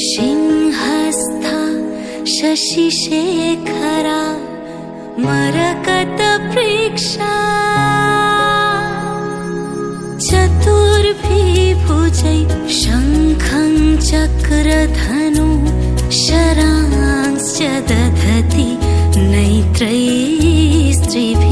सिंहस्था शशि शेखरा मरकतप्रेक्षा चतुर्भि पूजै शङ्खं चक्रधनु शरांश्च दधति स्त्रीभिः